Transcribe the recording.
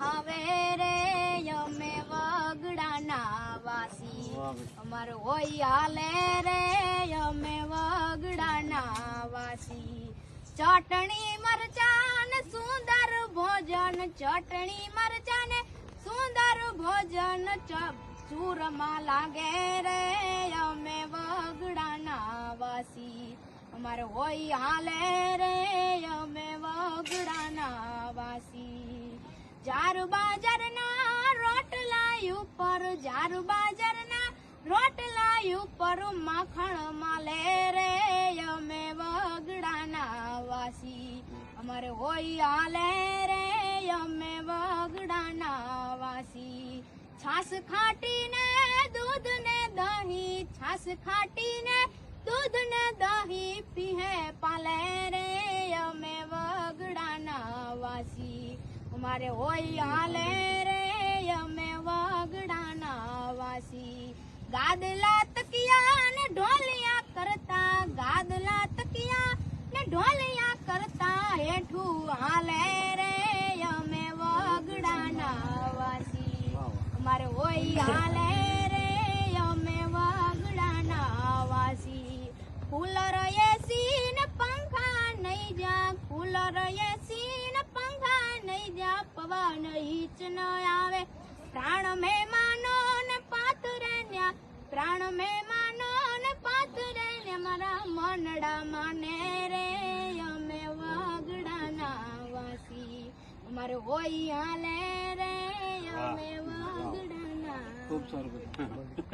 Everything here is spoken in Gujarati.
હવે રે અમે વગડાના વાસી. અમારો હોય હાલે રે અમે વગડાના વાસી. ચટણી મરચાન સુંદર ભોજન ચટણી મરચાને સુંદર ભોજન ચૂરમાં લાગે રે અમે વગડાના વાસી. અમારો હોય હાલે રે અમે વગડાના વાસી. જારુ બાજારના રોટલા ઉપર, જારુ બાજારના રોટલા ઉપર માખણ માલે રે અમે વગડાના વાસી. અમારે હોય હાલે રે અમે વગડાના વાસી. છાસ ખાટીને દૂધ ને દહીં, છાસ ખાટીને દૂધ ને દહીં. અમારે હોય હાલે રે, અમે વાગડાના વાસી. ગાદલા તકિયા ને ઢોલિયા કરતા, ગાદલા તકિયા ને ઢોલિયા કરતા હેઠું હાલે રે, અમે વગડાના વાસી. અમારે હોય હાલે રે, અમે વાગડાના વાસી. કુલર એસી ને પંખા નહીં જા કુલર એસી જા પવન હિચ ન આવે. પ્રાણ મહેમાનો ને પાથરે ન્યા પ્રાણ મહેમાનો ને પાથરે ને મારા મનડા માને રે અમે વાગડાના વાસી. અમારે હોય હાલે રે અમે વાગડાના ખૂબ સારું.